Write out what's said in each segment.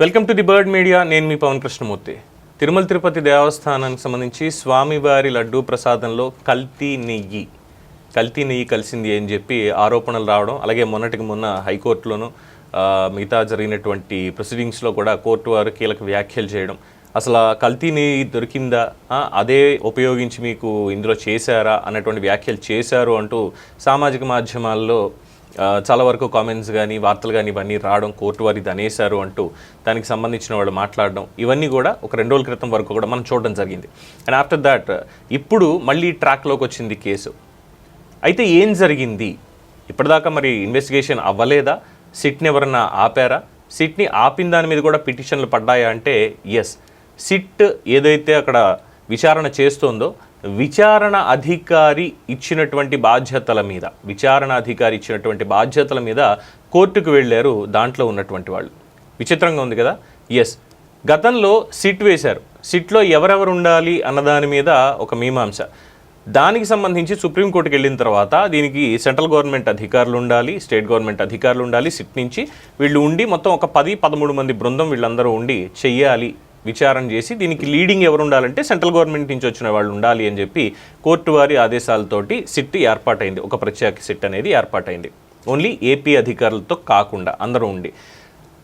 Welcome to the bird media. నేను మీ పవన్ కృష్ణమూర్తి. తిరుమల తిరుపతి దేవస్థానానికి సంబంధించి స్వామివారి లడ్డూ ప్రసాదంలో కల్తీ నెయ్యి. కల్తీ నెయ్యి కలిసింది అని చెప్పి ఆరోపణలు రావడం అలాగే మొన్నటికి మొన్న హైకోర్టులోను మిగతా జరిగినటువంటి ప్రొసీడింగ్స్లో కూడా కోర్టు వారు కీలక వ్యాఖ్యలు చేయడం. అసలు కల్తీ నెయ్యి దొరికిందా? అదే ఉపయోగించి మీకు ఇందులో చేశారా? అన్నటువంటి వ్యాఖ్యలు చేశారు అంటూ సామాజిక మాధ్యమాల్లో చాలా వరకు కామెంట్స్ కానీ వార్తలు కానీ ఇవన్నీ రావడం కోర్టు వారి ఇది అనేశారు అంటూ దానికి సంబంధించిన వాళ్ళు మాట్లాడడం ఇవన్నీ కూడా ఒక రెండు రోజుల క్రితం వరకు కూడా మనం చూడడం జరిగింది. అండ్ ఆఫ్టర్ దాట్ ఇప్పుడు మళ్ళీ ట్రాక్లోకి వచ్చింది కేసు. అయితే ఏం జరిగింది? ఇప్పటిదాకా మరి ఇన్వెస్టిగేషన్ అవ్వలేదా? సిట్ని ఎవరన్నా ఆపారా? సిట్ని ఆపిన దాని మీద కూడా పిటిషన్లు పడ్డాయా అంటే ఎస్ సిట్ ఏదైతే అక్కడ విచారణ చేస్తోందో విచారణ అధికారి ఇచ్చినటువంటి బాధ్యతల మీద విచారణ అధికారి ఇచ్చినటువంటి బాధ్యతల మీద కోర్టుకు వెళ్ళారు దాంట్లో ఉన్నటువంటి వాళ్ళు. విచిత్రంగా ఉంది కదా? ఎస్ గతంలో సిట్ వేశారు. సిట్లో ఎవరెవరు ఉండాలి అన్నదాని మీద ఒక మీమాంస. దానికి సంబంధించి సుప్రీంకోర్టుకి వెళ్ళిన తర్వాత దీనికి సెంట్రల్ గవర్నమెంట్ అధికారులు ఉండాలి స్టేట్ గవర్నమెంట్ అధికారులు ఉండాలి సిట్ నుంచి వీళ్ళు ఉండి మొత్తం ఒక పది పదమూడు మంది బృందం వీళ్ళందరూ ఉండి చెయ్యాలి విచారణ చేసి దీనికి లీడింగ్ ఎవరు ఉండాలంటే సెంట్రల్ గవర్నమెంట్ నుంచి వచ్చిన వాళ్ళు ఉండాలి అని చెప్పి కోర్టు వారి ఆదేశాలతోటి సిట్ ఏర్పాటైంది. ఒక ప్రత్యేక సిట్ అనేది ఏర్పాటైంది. ఓన్లీ ఏపీ అధికారులతో కాకుండా అందరూ ఉండి.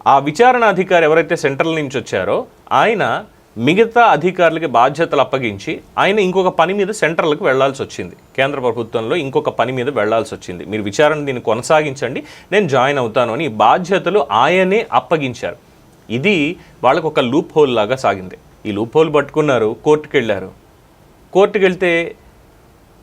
ఆ విచారణ అధికారి ఎవరైతే సెంట్రల్ నుంచి వచ్చారో ఆయన మిగతా అధికారులకి బాధ్యతలు అప్పగించి ఆయన ఇంకొక పని మీద సెంట్రల్కి వెళ్ళాల్సి వచ్చింది. కేంద్ర ప్రభుత్వంలో ఇంకొక పని మీద వెళ్ళాల్సి వచ్చింది. మీరు విచారణ దీన్ని కొనసాగించండి. నేను జాయిన్ అవుతాను అని బాధ్యతలు ఆయనే అప్పగించారు. ఇది వాళ్ళకు ఒక లూప్ హోల్ లాగా సాగింది. ఈ లూప్ హోల్ పట్టుకున్నారు కోర్టుకు వెళ్ళారు కోర్టుకు వెళ్తే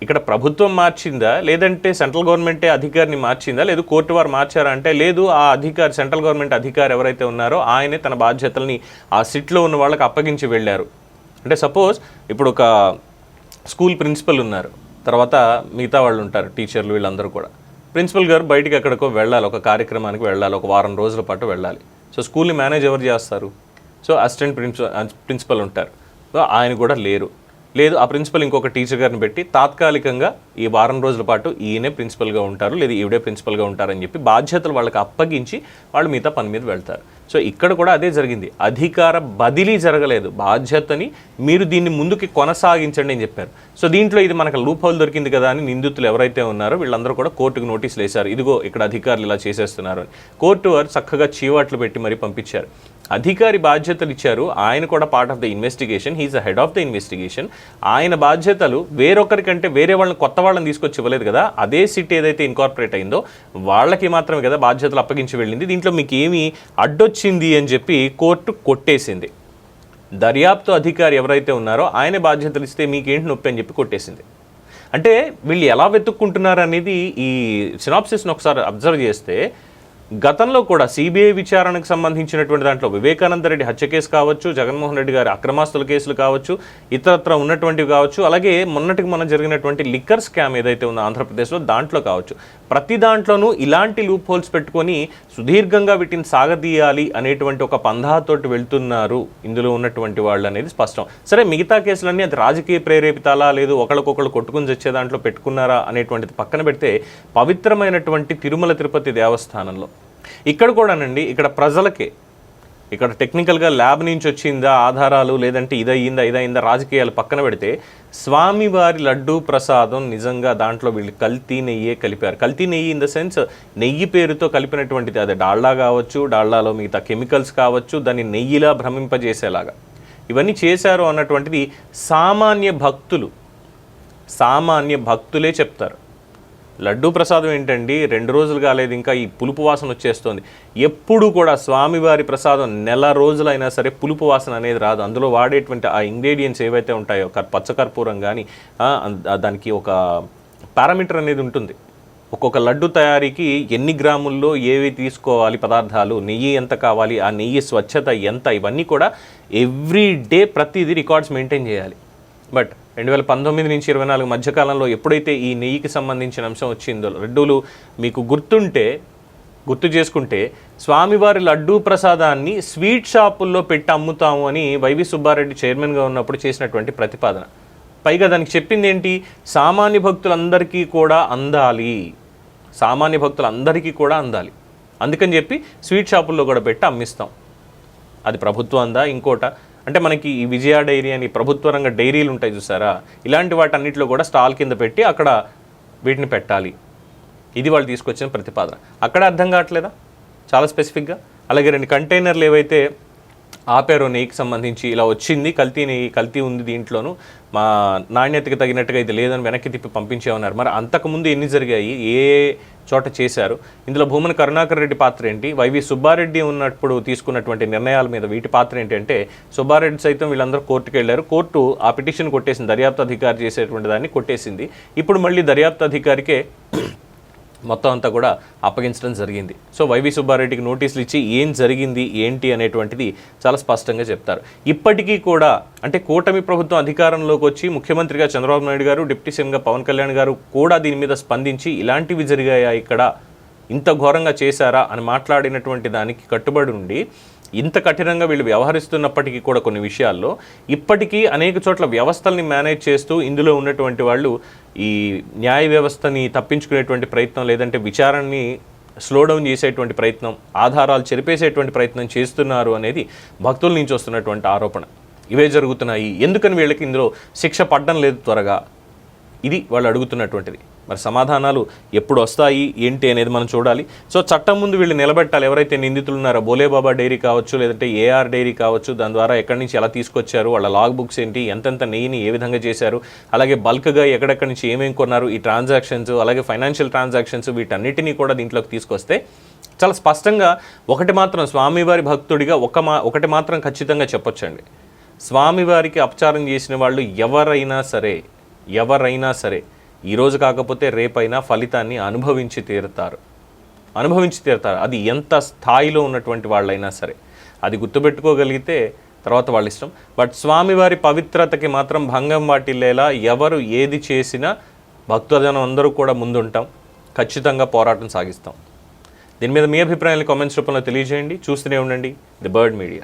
ఇక్కడ ప్రభుత్వం మార్చిందా? లేదంటే సెంట్రల్ గవర్నమెంటే అధికారిని మార్చిందా? లేదు కోర్టు వారు మార్చారా అంటే లేదు ఆ అధికారి సెంట్రల్ గవర్నమెంట్ అధికారి ఎవరైతే ఉన్నారో ఆయనే తన బాధ్యతల్ని ఆ సిట్లో ఉన్న వాళ్ళకి అప్పగించి వెళ్ళారు. అంటే సపోజ్ ఇప్పుడు ఒక స్కూల్ ప్రిన్సిపల్ ఉన్నారు. తర్వాత మిగతా వాళ్ళు ఉంటారు టీచర్లు వీళ్ళందరూ కూడా. ప్రిన్సిపల్ గారు బయటికి ఎక్కడికో వెళ్ళాలి ఒక కార్యక్రమానికి వెళ్ళాలి ఒక వారం రోజుల పాటు వెళ్ళాలి. సో స్కూల్ని మేనేజ్ ఎవరు చేస్తారు? సో అసిస్టెంట్ ప్రిన్సిపల్ ప్రిన్సిపల్ ఉంటారు. సో ఆయన కూడా లేరు. లేదు ఆ ప్రిన్సిపల్ ఇంకొక టీచర్ గారిని పెట్టి తాత్కాలికంగా ఈ వారం రోజుల పాటు ఈయనే ప్రిన్సిపల్గా ఉంటారు లేదా ఈవిడే ప్రిన్సిపల్గా ఉంటారని చెప్పి బాధ్యతలు వాళ్ళకి అప్పగించి వాళ్ళు మిగతా పని మీద వెళ్తారు. సో ఇక్కడ కూడా అదే జరిగింది. అధికార బదిలీ జరగలేదు. బాధ్యతని మీరు దీన్ని ముందుకి కొనసాగించండి అని చెప్పారు. సో దీంట్లో ఇది మనకు లూప్ హోల్ దొరికింది కదా అని నిందితులు ఎవరైతే ఉన్నారో వీళ్ళందరూ కూడా కోర్టుకు నోటీసులు వేశారు. ఇదిగో ఇక్కడ అధికారులు ఇలా చేసేస్తున్నారు అని. కోర్టు వారు చక్కగా చీవాట్లు పెట్టి మరీ పంపించారు. అధికారి బాధ్యతలు ఇచ్చారు. ఆయన కూడా part of the investigation he is the head of the investigation ఆయన బాధ్యతలు వేరొకరికంటే వేరే వాళ్ళని కొత్త వాళ్ళని తీసుకొచ్చి ఇవ్వలేదు కదా. అదే సిట్ ఏదైతే ఇన్కార్పొరేట్ అయిందో వాళ్ళకి మాత్రమే కదా బాధ్యతలు అప్పగించి వెళ్ళింది. దీంట్లో మీకు ఏమి అడ్డొచ్చింది అని చెప్పి కోర్టు కొట్టేసింది. దర్యాప్తు అధికారి ఎవరైతే ఉన్నారో ఆయన బాధ్యతలు ఇస్తే మీకేంటి నొప్పి అని చెప్పి కొట్టేసింది. అంటే వీళ్ళు ఎలా వెతుక్కుంటున్నారు అనేది ఈ సినాప్సిస్ని ఒకసారి అబ్జర్వ్ చేస్తే గతంలో కూడా సిబిఐ విచారణకు సంబంధించినటువంటి దాంట్లో వివేకానంద రెడ్డి హత్య కేసు కావచ్చు జగన్మోహన్ రెడ్డి గారి అక్రమాస్తుల కేసులు కావచ్చు ఇతరత్ర ఉన్నటువంటివి కావచ్చు అలాగే మొన్నటికి మొన్న జరిగినటువంటి లిక్కర్ స్కామ్ ఏదైతే ఉందో ఆంధ్రప్రదేశ్లో దాంట్లో కావచ్చు. ప్రతి దాంట్లోనూ ఇలాంటి లూప్ హోల్స్ పెట్టుకొని సుదీర్ఘంగా వీటిని సాగదీయాలి అనేటువంటి ఒక పంధాతోటి వెళ్తున్నారు ఇందులో ఉన్నటువంటి వాళ్ళు అనేది స్పష్టం. సరే మిగతా కేసులన్నీ అది రాజకీయ ప్రేరేపితాలా లేదు ఒకళ్ళకొకళ్ళు కొట్టుకుని తెచ్చే దాంట్లో పెట్టుకున్నారా అనేటువంటిది పక్కన పెడితే పవిత్రమైనటువంటి తిరుమల తిరుపతి దేవస్థానంలో ఇక్కడ కూడానండి ఇక్కడ ప్రజలకే ఇక్కడ టెక్నికల్గా ల్యాబ్ నుంచి వచ్చిందా ఆధారాలు లేదంటే ఇదయిందా ఇదయిందా రాజకీయాలు పక్కన పెడితే స్వామివారి లడ్డూ ప్రసాదం నిజంగా దాంట్లో వీళ్ళు కల్తీ నెయ్యే కలిపారు. కల్తీ నెయ్యి ఇన్ ద సెన్స్ నెయ్యి పేరుతో కలిపినటువంటిది అదే డాల్డా కావచ్చు డాల్డాలో మిగతా కెమికల్స్ కావచ్చు దాన్ని నెయ్యిలా భ్రమింపజేసేలాగా. ఇవన్నీ చేశారు అన్నటువంటిది సామాన్య భక్తులు సామాన్య భక్తులే చెప్తారు. లడ్డూ ప్రసాదం ఏంటండి? రెండు రోజులు కాలేదు ఇంకా ఈ పులుపు వాసన వచ్చేస్తుంది. ఎప్పుడు కూడా స్వామివారి ప్రసాదం నెల రోజులైనా సరే పులుపు వాసన అనేది రాదు. అందులో వాడేటువంటి ఆ ఇంగ్రీడియంట్స్ ఏవైతే ఉంటాయో పచ్చకర్పూరం కానీ దానికి ఒక పారామీటర్ అనేది ఉంటుంది. ఒక్కొక్క లడ్డు తయారీకి ఎన్ని గ్రాముల్లో ఏవి తీసుకోవాలి పదార్థాలు నెయ్యి ఎంత కావాలి ఆ నెయ్యి స్వచ్ఛత ఎంత ఇవన్నీ కూడా ఎవ్రీ డే ప్రతిదీ రికార్డ్స్ మెయింటైన్ చేయాలి. బట్ రెండు వేల పంతొమ్మిది నుంచి ఇరవై నాలుగు మధ్యకాలంలో ఎప్పుడైతే ఈ నెయ్యికి సంబంధించిన అంశం వచ్చిందో లడ్డూలు మీకు గుర్తుంటే గుర్తు చేసుకుంటే స్వామివారి లడ్డూ ప్రసాదాన్ని స్వీట్ షాపుల్లో పెట్టి అమ్ముతాము అని వైవి సుబ్బారెడ్డి చైర్మన్గా ఉన్నప్పుడు చేసినటువంటి ప్రతిపాదన. పైగా దానికి చెప్పింది ఏంటి సామాన్య భక్తులందరికీ కూడా అందాలి. సామాన్య భక్తులందరికీ కూడా అందాలి. అందుకని చెప్పి స్వీట్ షాపుల్లో కూడా పెట్టి అమ్మిస్తాం. అది ప్రభుత్వందా ఇంకోట? అంటే మనకి ఈ విజయ డైరీ అని ప్రభుత్వ రంగ డైరీలు ఉంటాయి చూసారా? ఇలాంటి వాటన్నిటిలో కూడా స్టాల్ కింద పెట్టి అక్కడ వీటిని పెట్టాలి. ఇది వాళ్ళు తీసుకొచ్చిన ప్రతిపాదన. అక్కడ అర్థం కావట్లేదా? చాలా స్పెసిఫిక్గా అలాగే రెండు కంటైనర్లు ఏవైతే ఆపారు నెయ్యికి సంబంధించి ఇలా వచ్చింది కల్తీ నెయ్యి కల్తీ ఉంది దీంట్లోనూ. మా నాణ్యతకి తగినట్టుగా ఇది లేదని వెనక్కి తిప్పి పంపించేమన్నారు మరి అంతకుముందు ఎన్ని జరిగాయి? ఏ చోట చేశారు? ఇందులో భూమన కరుణాకర్ రెడ్డి పాత్ర ఏంటి? వైవి సుబ్బారెడ్డి ఉన్నప్పుడు తీసుకున్నటువంటి నిర్ణయాల మీద వీటి పాత్ర ఏంటంటే సుబ్బారెడ్డి సైతం వీళ్ళందరూ కోర్టుకు వెళ్ళారు. కోర్టు ఆ పిటిషన్ కొట్టేసింది దర్యాప్తు అధికారి చేసేటువంటి దాన్ని కొట్టేసింది. ఇప్పుడు మళ్ళీ దర్యాప్తు అధికారికే మొత్తం అంతా కూడా అప్పగించడం జరిగింది. సో వైవి సుబ్బారెడ్డికి నోటీసులు ఇచ్చి ఏం జరిగింది ఏంటి అనేటువంటిది చాలా స్పష్టంగా చెప్తారు. ఇప్పటికీ కూడా అంటే కూటమి ప్రభుత్వం అధికారంలోకి వచ్చి ముఖ్యమంత్రిగా చంద్రబాబు నాయుడు గారు డిప్యూటీ సీఎంగా పవన్ కళ్యాణ్ గారు కూడా దీని మీద స్పందించి ఇలాంటివి జరిగాయా ఇక్కడ? ఇంత ఘోరంగా చేశారా అని మాట్లాడినటువంటి దానికి కట్టుబడి ఉండి ఇంత కఠినంగా వీళ్ళు వ్యవహరిస్తున్నప్పటికీ కూడా కొన్ని విషయాల్లో ఇప్పటికీ అనేక చోట్ల వ్యవస్థల్ని మేనేజ్ చేస్తూ ఇందులో ఉన్నటువంటి వాళ్ళు ఈ న్యాయ వ్యవస్థని తప్పించుకునేటువంటి ప్రయత్నం లేదంటే విచారణని స్లో డౌన్ చేసేటువంటి ప్రయత్నం ఆధారాలు చెరిపేసేటువంటి ప్రయత్నం చేస్తున్నారు అనేది భక్తుల నుంచి వస్తున్నటువంటి ఆరోపణ. ఇవే జరుగుతున్నాయి. ఎందుకని వీళ్ళకి ఇందులో శిక్ష పడడం లేదు త్వరగా? ఇది వాళ్ళు అడుగుతున్నటువంటిది. మరి సమాధానాలు ఎప్పుడు వస్తాయి ఏంటి అనేది మనం చూడాలి. సో చట్టం ముందు వీళ్ళు నిలబెట్టాలి. ఎవరైతే నిందితులు ఉన్నారో బోలేబాబా డైరీ కావచ్చు లేదంటే ఏఆర్ డైరీ కావచ్చు దాని ద్వారా ఎక్కడి నుంచి ఎలా తీసుకొచ్చారు వాళ్ళ లాగ్ బుక్స్ ఏంటి ఎంతెంత నెయ్యిని ఏ విధంగా చేశారు అలాగే బల్క్గా ఎక్కడెక్కడి నుంచి ఏమేమి కొన్నారు ఈ ట్రాన్సాక్షన్స్ అలాగే ఫైనాన్షియల్ ట్రాన్సాక్షన్స్ వీటన్నిటినీ కూడా దీంట్లోకి తీసుకొస్తే చాలా స్పష్టంగా ఒకటి మాత్రం స్వామివారి భక్తుడిగా ఒక మా ఒకటి మాత్రం ఖచ్చితంగా చెప్పొచ్చండి. స్వామివారికి అపచారం చేసిన వాళ్ళు ఎవరైనా సరే ఎవరైనా సరే ఈరోజు కాకపోతే రేపైనా ఫలితాన్ని అనుభవించి తీరుతారు. అనుభవించి తీరుతారు. అది ఎంత స్థాయిలో ఉన్నటువంటి వాళ్ళైనా సరే. అది గుర్తుపెట్టుకోగలిగితే తర్వాత వాళ్ళ ఇష్టం. బట్ స్వామివారి పవిత్రతకి మాత్రం భంగం వాటిల్లేలా ఎవరు ఏది చేసినా భక్తజనం అందరూ కూడా ముందుంటాం. ఖచ్చితంగా పోరాటం సాగిస్తాం. దీని మీద మీ అభిప్రాయాన్ని కామెంట్స్ రూపంలో తెలియజేయండి. చూస్తూనే ఉండండి. The bird media.